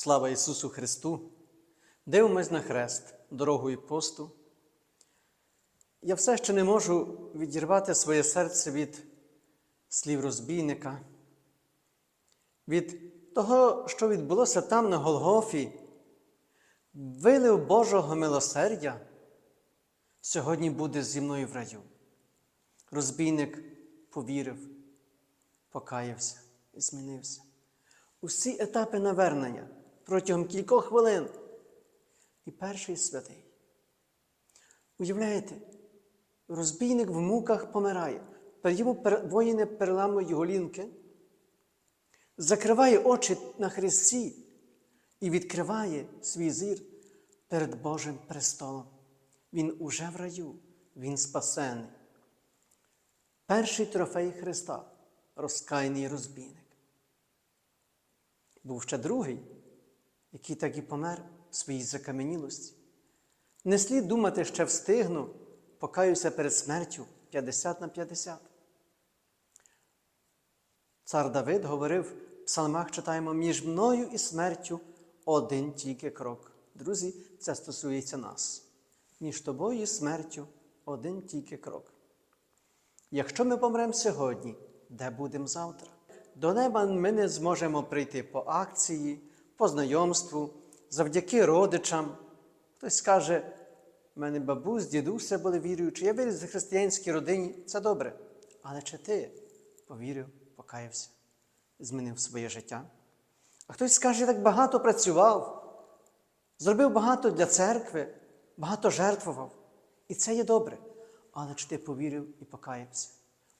Слава Ісусу Христу! Дивимось на хрест дорогою посту. Я все ще не можу відірвати своє серце від слів розбійника, від того, що відбулося там на Голгофі, вилив Божого милосердя, сьогодні буде зі мною в раю. Розбійник повірив, покаявся і змінився. Усі етапи навернення протягом кількох хвилин. І перший святий. Уявляєте, розбійник в муках помирає, йому воїни переламують голінки, закриває очі на хресті і відкриває свій зір перед Божим престолом. Він уже в раю, він спасений. Перший трофей Христа розкаяний розбійник. Був ще другий, який так і помер в своїй закам'янілості. Не слід думати, ще встигну, покаюся перед смертю 50 на 50. Цар Давид говорив в псалмах, читаємо, між мною і смертю один тільки крок. Друзі, це стосується нас. Між тобою і смертю один тільки крок. Якщо ми помремо сьогодні, де будемо завтра? До неба ми не зможемо прийти по акції, по знайомству, завдяки родичам. Хтось скаже, в мене бабусь, дідуся були віруючі, я виріс в християнській родині, це добре. Але чи ти повірив, покаявся, змінив своє життя? А хтось скаже, я так багато працював, зробив багато для церкви, багато жертвував. І це є добре. Але чи ти повірив і покаявся?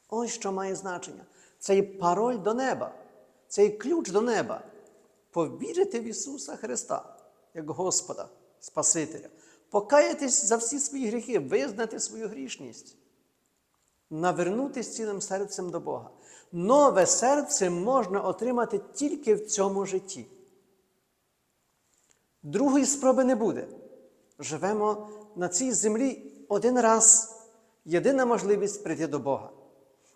Ось що має значення. Це є пароль до неба, це є ключ до неба. Повірити в Ісуса Христа як Господа, Спасителя, покаятись за всі свої гріхи, визнати свою грішність, навернутися цілим серцем до Бога. Нове серце можна отримати тільки в цьому житті. Другої спроби не буде. Живемо на цій землі один раз, єдина можливість прийти до Бога.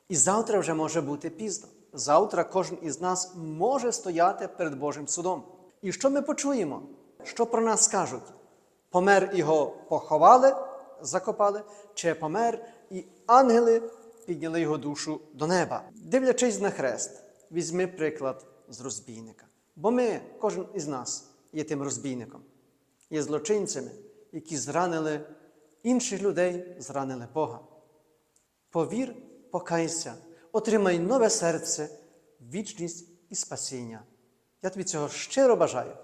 І завтра вже може бути пізно. Завтра кожен із нас може стояти перед Божим судом. І що ми почуємо? Що про нас скажуть? Помер його поховали, закопали, чи помер, і ангели підняли його душу до неба. Дивлячись на хрест, візьми приклад з розбійника. Бо ми, кожен із нас, є тим розбійником, є злочинцями, які зранили інших людей, зранили Бога. Повір, покайся, отримай нове серце, вічність і спасіння. Я тобі цього щиро бажаю.